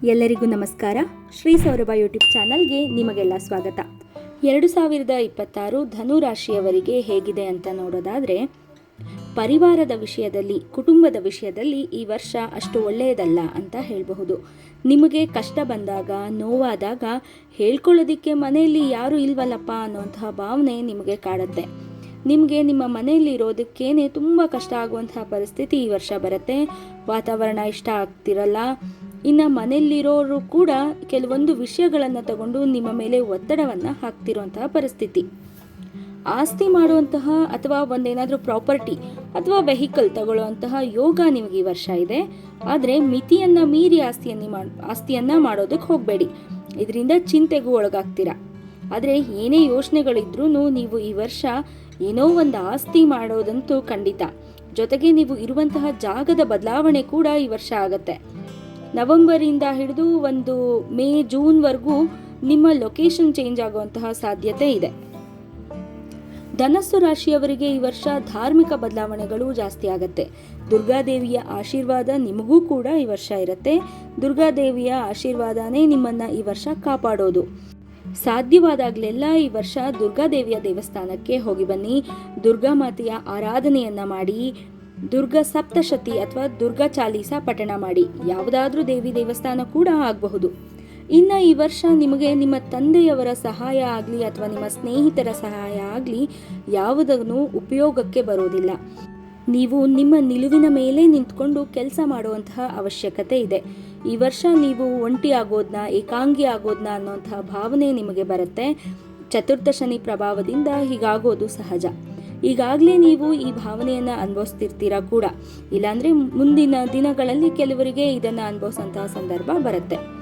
ಎಲ್ಲರಿಗೂ ನಮಸ್ಕಾರ. ಶ್ರೀ ಸೌರಭ ಯೂಟ್ಯೂಬ್ ಚಾನಲ್ಗೆ ನಿಮಗೆಲ್ಲ ಸ್ವಾಗತ. ಎರಡು ಸಾವಿರದ ಇಪ್ಪತ್ತಾರು ಧನು ರಾಶಿಯವರಿಗೆ ಹೇಗಿದೆ ಅಂತ ನೋಡೋದಾದರೆ, ಪರಿವಾರದ ವಿಷಯದಲ್ಲಿ, ಕುಟುಂಬದ ವಿಷಯದಲ್ಲಿ ಈ ವರ್ಷ ಅಷ್ಟು ಒಳ್ಳೆಯದಲ್ಲ ಅಂತ ಹೇಳಬಹುದು. ನಿಮಗೆ ಕಷ್ಟ ಬಂದಾಗ, ನೋವಾದಾಗ ಹೇಳ್ಕೊಳ್ಳೋದಿಕ್ಕೆ ಮನೆಯಲ್ಲಿ ಯಾರೂ ಇಲ್ವಲ್ಲಪ್ಪ ಅನ್ನೋಂತಹ ಭಾವನೆ ನಿಮಗೆ ಕಾಡುತ್ತೆ. ನಿಮಗೆ ನಿಮ್ಮ ಮನೆಯಲ್ಲಿ ಇರೋದಕ್ಕೇನೆ ತುಂಬ ಕಷ್ಟ ಆಗುವಂತಹ ಪರಿಸ್ಥಿತಿ ಈ ವರ್ಷ ಬರುತ್ತೆ. ವಾತಾವರಣ ಇಷ್ಟ ಆಗ್ತಿರಲ್ಲ. ಇನ್ನು ಮನೆಯಲ್ಲಿರೋರು ಕೂಡ ಕೆಲವೊಂದು ವಿಷಯಗಳನ್ನು ತಗೊಂಡು ನಿಮ್ಮ ಮೇಲೆ ಒತ್ತಡವನ್ನು ಹಾಕ್ತಿರುವಂತಹ ಪರಿಸ್ಥಿತಿ. ಆಸ್ತಿ ಮಾಡುವಂತಹ ಅಥವಾ ಒಂದೇನಾದರೂ ಪ್ರಾಪರ್ಟಿ ಅಥವಾ ವೆಹಿಕಲ್ ತಗೊಳ್ಳುವಂತಹ ಯೋಗ ನಿಮಗೆ ಈ ವರ್ಷ ಇದೆ. ಆದರೆ ಮಿತಿಯನ್ನು ಮೀರಿ ಆಸ್ತಿಯನ್ನು ಆಸ್ತಿಯನ್ನ ಆಸ್ತಿಯನ್ನು ಮಾಡೋದಕ್ಕೆ ಹೋಗಬೇಡಿ. ಇದರಿಂದ ಚಿಂತೆಗೂ ಒಳಗಾಗ್ತೀರಾ. ಆದರೆ ಏನೇ ಯೋಚನೆಗಳಿದ್ರೂ ನೀವು ಈ ವರ್ಷ ಏನೋ ಒಂದು ಆಸ್ತಿ ಮಾಡೋದಂತೂ ಖಂಡಿತ. ಜೊತೆಗೆ ನೀವು ಇರುವಂತಹ ಜಾಗದ ಬದಲಾವಣೆ ಕೂಡ ಈ ವರ್ಷ ಆಗತ್ತೆ. ನವೆಂಬರಿಂದ ಹಿಡಿದು ಒಂದು ಮೇ ಜೂನ್ವರೆಗೂ ನಿಮ್ಮ ಲೊಕೇಶನ್ ಚೇಂಜ್ ಆಗುವಂತಹ ಸಾಧ್ಯತೆ ಇದೆ. ಧನಸ್ಸು ರಾಶಿಯವರಿಗೆ ಈ ವರ್ಷ ಧಾರ್ಮಿಕ ಬದಲಾವಣೆಗಳು ಜಾಸ್ತಿ ಆಗತ್ತೆ. ದುರ್ಗಾದೇವಿಯ ಆಶೀರ್ವಾದ ನಿಮಗೂ ಕೂಡ ಈ ವರ್ಷ ಇರುತ್ತೆ. ದುರ್ಗಾದೇವಿಯ ಆಶೀರ್ವಾದನೇ ನಿಮ್ಮನ್ನ ಈ ವರ್ಷ ಕಾಪಾಡೋದು. ಸಾಧ್ಯವಾದಾಗಲೆಲ್ಲ ಈ ವರ್ಷ ದುರ್ಗಾದೇವಿಯ ದೇವಸ್ಥಾನಕ್ಕೆ ಹೋಗಿ ಬನ್ನಿ. ದುರ್ಗಾ ಮಾತೆಯ ಆರಾಧನೆಯನ್ನ ಮಾಡಿ ದುರ್ಗ ಸಪ್ತಶತಿ ಅಥವಾ ದುರ್ಗಾ ಚಾಲೀಸ ಪಠಣ ಮಾಡಿ. ಯಾವುದಾದ್ರೂ ದೇವಿ ದೇವಸ್ಥಾನ ಕೂಡ ಆಗಬಹುದು. ಇನ್ನು ಈ ವರ್ಷ ನಿಮಗೆ ನಿಮ್ಮ ತಂದೆಯವರ ಸಹಾಯ ಆಗಲಿ ಅಥವಾ ನಿಮ್ಮ ಸ್ನೇಹಿತರ ಸಹಾಯ ಆಗಲಿ ಯಾವುದನ್ನು ಉಪಯೋಗಕ್ಕೆ ಬರೋದಿಲ್ಲ. ನೀವು ನಿಮ್ಮ ನಿಲುವಿನ ಮೇಲೆ ನಿಂತ್ಕೊಂಡು ಕೆಲಸ ಮಾಡುವಂತಹ ಅವಶ್ಯಕತೆ ಇದೆ. ಈ ವರ್ಷ ನೀವು ಒಂಟಿ ಆಗೋದನ್ನ ಏಕಾಂಗಿ ಆಗೋದನ್ನ ಅನ್ನೋಂತಹ ಭಾವನೆ ನಿಮಗೆ ಬರುತ್ತೆ. ಚತುರ್ಥ ಶನಿ ಪ್ರಭಾವದಿಂದ ಹೀಗಾಗೋದು ಸಹಜ. ಈಗಾಗಲೇ ನೀವು ಈ ಭಾವನೆಯನ್ನು ಅನುಭವಿಸ್ತಿರ್ತೀರಾ ಕೂಡ. ಇಲ್ಲಾಂದರೆ ಮುಂದಿನ ದಿನಗಳಲ್ಲಿ ಕೆಲವರಿಗೆ ಇದನ್ನು ಅನುಭವಿಸೋಂತಹ ಸಂದರ್ಭ ಬರುತ್ತೆ.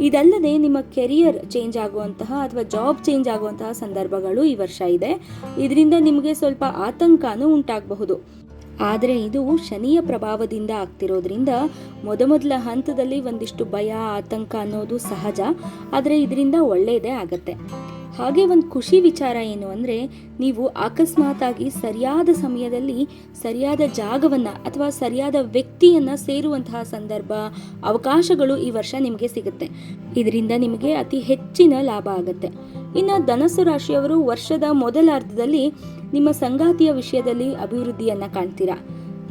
ಇದಲ್ಲದೆ ನಿಮ್ಮ ಕೆರಿಯರ್ ಚೇಂಜ್ ಆಗುವಂತಹ ಅಥವಾ ಜಾಬ್ ಚೇಂಜ್ ಆಗುವಂತಹ ಸಂದರ್ಭಗಳು ಈ ವರ್ಷ ಇದೆ. ಇದರಿಂದ ನಿಮಗೆ ಸ್ವಲ್ಪ ಆತಂಕನೂ ಉಂಟಾಗಬಹುದು. ಆದರೆ ಇದು ಶನಿಯ ಪ್ರಭಾವದಿಂದ ಆಗ್ತಿರೋದ್ರಿಂದ ಮೊದಮೊದಲ ಹಂತದಲ್ಲಿ ಒಂದಿಷ್ಟು ಭಯ, ಆತಂಕ ಅನ್ನೋದು ಸಹಜ. ಆದರೆ ಇದರಿಂದ ಒಳ್ಳೆಯದೇ ಆಗತ್ತೆ. ಹಾಗೆ ಒಂದು ಖುಷಿ ವಿಚಾರ ಏನು ಅಂದರೆ, ನೀವು ಅಕಸ್ಮಾತಾಗಿ ಸರಿಯಾದ ಸಮಯದಲ್ಲಿ ಸರಿಯಾದ ಜಾಗವನ್ನು ಅಥವಾ ಸರಿಯಾದ ವ್ಯಕ್ತಿಯನ್ನು ಸೇರುವಂತಹ ಸಂದರ್ಭ, ಅವಕಾಶಗಳು ಈ ವರ್ಷ ನಿಮಗೆ ಸಿಗುತ್ತೆ. ಇದರಿಂದ ನಿಮಗೆ ಅತಿ ಹೆಚ್ಚಿನ ಲಾಭ ಆಗುತ್ತೆ. ಇನ್ನು ಧನಸ್ಸು ರಾಶಿಯವರು ವರ್ಷದ ಮೊದಲಾರ್ಧದಲ್ಲಿ ನಿಮ್ಮ ಸಂಗಾತಿಯ ವಿಷಯದಲ್ಲಿ ಅಭಿವೃದ್ಧಿಯನ್ನು ಕಾಣ್ತೀರಾ?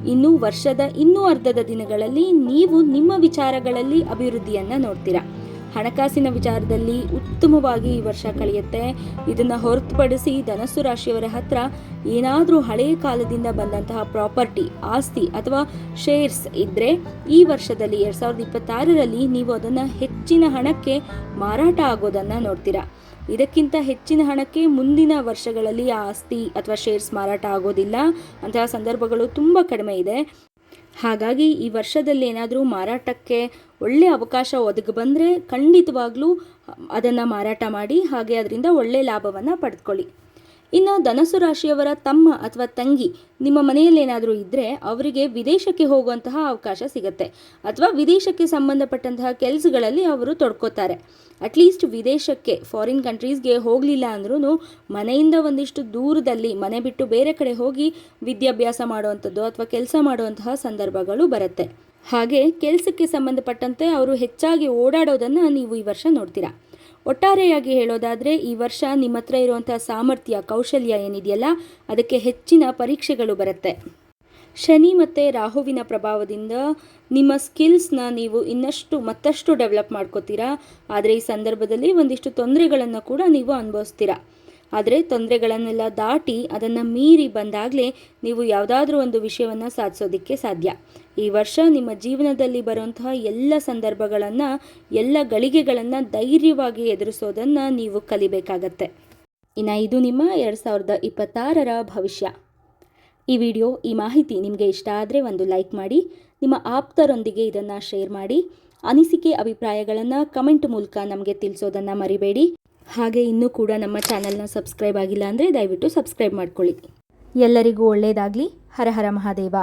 ಇನ್ನು ವರ್ಷದ ಇನ್ನೂ ಅರ್ಧದ ದಿನಗಳಲ್ಲಿ ನೀವು ನಿಮ್ಮ ವಿಚಾರಗಳಲ್ಲಿ ಅಭಿವೃದ್ಧಿಯನ್ನು ನೋಡ್ತೀರಾ? ಹಣಕಾಸಿನ ವಿಚಾರದಲ್ಲಿ ಉತ್ತಮವಾಗಿ ಈ ವರ್ಷ ಕಳೆಯುತ್ತೆ. ಇದನ್ನು ಹೊರತುಪಡಿಸಿ ಧನಸ್ಸು ರಾಶಿಯವರ ಹತ್ರ ಏನಾದರೂ ಹಳೆಯ ಕಾಲದಿಂದ ಬಂದಂತಹ ಪ್ರಾಪರ್ಟಿ, ಆಸ್ತಿ ಅಥವಾ ಶೇರ್ಸ್ ಇದ್ದರೆ ಈ ವರ್ಷದಲ್ಲಿ ಎರಡು ಸಾವಿರದ ಇಪ್ಪತ್ತಾರರಲ್ಲಿ ನೀವು ಅದನ್ನು ಹೆಚ್ಚಿನ ಹಣಕ್ಕೆ ಮಾರಾಟ ಆಗೋದನ್ನು ನೋಡ್ತೀರಾ. ಇದಕ್ಕಿಂತ ಹೆಚ್ಚಿನ ಹಣಕ್ಕೆ ಮುಂದಿನ ವರ್ಷಗಳಲ್ಲಿ ಆಸ್ತಿ ಅಥವಾ ಶೇರ್ಸ್ ಮಾರಾಟ ಆಗೋದಿಲ್ಲ. ಅಂತಹ ಸಂದರ್ಭಗಳು ತುಂಬ ಕಡಿಮೆ ಇದೆ. ಹಾಗಾಗಿ ಈ ವರ್ಷದಲ್ಲಿ ಏನಾದರೂ ಮಾರಾಟಕ್ಕೆ ಒಳ್ಳೆ ಅವಕಾಶ ಒದಗಿ ಬಂದರೆ ಖಂಡಿತವಾಗ್ಲೂ ಅದನ್ನು ಮಾರಾಟ ಮಾಡಿ, ಹಾಗೆ ಅದರಿಂದ ಒಳ್ಳೆ ಲಾಭವನ್ನು ಪಡೆದುಕೊಳ್ಳಿ ಇನ್ನು ಧನಸ್ಸು ರಾಶಿಯವರ ತಮ್ಮ ಅಥವಾ ತಂಗಿ ನಿಮ್ಮ ಮನೆಯಲ್ಲಿ ಏನಾದರೂ ಇದ್ದರೆ ಅವರಿಗೆ ವಿದೇಶಕ್ಕೆ ಹೋಗುವಂತಹ ಅವಕಾಶ ಸಿಗುತ್ತೆ. ಅಥವಾ ವಿದೇಶಕ್ಕೆ ಸಂಬಂಧಪಟ್ಟಂತಹ ಕೆಲಸಗಳಲ್ಲಿ ಅವರು ತೊಡ್ಕೋತಾರೆ. ಅಟ್ಲೀಸ್ಟ್ ವಿದೇಶಕ್ಕೆ ಫಾರಿನ್ ಕಂಟ್ರೀಸ್ಗೆ ಹೋಗಲಿಲ್ಲ ಅಂದ್ರೂ ಮನೆಯಿಂದ ಒಂದಿಷ್ಟು ದೂರದಲ್ಲಿ, ಮನೆ ಬಿಟ್ಟು ಬೇರೆ ಕಡೆ ಹೋಗಿ ವಿದ್ಯಾಭ್ಯಾಸ ಮಾಡುವಂಥದ್ದು ಅಥವಾ ಕೆಲಸ ಮಾಡುವಂತಹ ಸಂದರ್ಭಗಳು ಬರುತ್ತೆ. ಹಾಗೆ ಕೆಲಸಕ್ಕೆ ಸಂಬಂಧಪಟ್ಟಂತೆ ಅವರು ಹೆಚ್ಚಾಗಿ ಓಡಾಡೋದನ್ನು ನೀವು ಈ ವರ್ಷ ನೋಡ್ತೀರಾ. ಒಟ್ಟಾರೆಯಾಗಿ ಹೇಳೋದಾದರೆ, ಈ ವರ್ಷ ನಿಮ್ಮ ಹತ್ರ ಇರುವಂಥ ಸಾಮರ್ಥ್ಯ, ಕೌಶಲ್ಯ ಏನಿದೆಯಲ್ಲ, ಅದಕ್ಕೆ ಹೆಚ್ಚಿನ ಪರೀಕ್ಷೆಗಳು ಬರುತ್ತೆ. ಶನಿ ಮತ್ತು ರಾಹುವಿನ ಪ್ರಭಾವದಿಂದ ನಿಮ್ಮ ಸ್ಕಿಲ್ಸ್ನ ನೀವು ಇನ್ನಷ್ಟು, ಮತ್ತಷ್ಟು ಡೆವಲಪ್ ಮಾಡ್ಕೋತೀರಾ. ಆದರೆ ಈ ಸಂದರ್ಭದಲ್ಲಿ ಒಂದಿಷ್ಟು ತೊಂದರೆಗಳನ್ನು ಕೂಡ ನೀವು ಅನುಭವಿಸ್ತೀರಾ. ಆದರೆ ತೊಂದರೆಗಳನ್ನೆಲ್ಲ ದಾಟಿ ಅದನ್ನು ಮೀರಿ ಬಂದಾಗಲೇ ನೀವು ಯಾವುದಾದ್ರೂ ಒಂದು ವಿಷಯವನ್ನು ಸಾಧಿಸೋದಕ್ಕೆ ಸಾಧ್ಯ. ಈ ವರ್ಷ ನಿಮ್ಮ ಜೀವನದಲ್ಲಿ ಬರುವಂತಹ ಎಲ್ಲ ಸಂದರ್ಭಗಳನ್ನು, ಎಲ್ಲ ಗಳಿಗೆಗಳನ್ನು ಧೈರ್ಯವಾಗಿ ಎದುರಿಸೋದನ್ನು ನೀವು ಕಲಿಬೇಕಾಗತ್ತೆ. ಇನ್ನು ಇದು ನಿಮ್ಮ ಎರಡು ಸಾವಿರದ ಇಪ್ಪತ್ತಾರರ ಭವಿಷ್ಯ. ಈ ವಿಡಿಯೋ, ಈ ಮಾಹಿತಿ ನಿಮಗೆ ಇಷ್ಟ ಆದರೆ ಒಂದು ಲೈಕ್ ಮಾಡಿ, ನಿಮ್ಮ ಆಪ್ತರೊಂದಿಗೆ ಇದನ್ನು ಶೇರ್ ಮಾಡಿ, ಅನಿಸಿಕೆ, ಅಭಿಪ್ರಾಯಗಳನ್ನು ಕಮೆಂಟ್ ಮೂಲಕ ನಮಗೆ ತಿಳಿಸೋದನ್ನು ಮರಿಬೇಡಿ. ಹಾಗೆ ಇನ್ನೂ ಕೂಡ ನಮ್ಮ ಚಾನಲ್ನ ಸಬ್ಸ್ಕ್ರೈಬ್ ಆಗಿಲ್ಲ ಅಂದರೆ ದಯವಿಟ್ಟು ಸಬ್ಸ್ಕ್ರೈಬ್ ಮಾಡ್ಕೊಳ್ಳಿ. ಎಲ್ಲರಿಗೂ ಒಳ್ಳೆಯದಾಗಲಿ ಹರ ಹರ ಮಹಾದೇವ.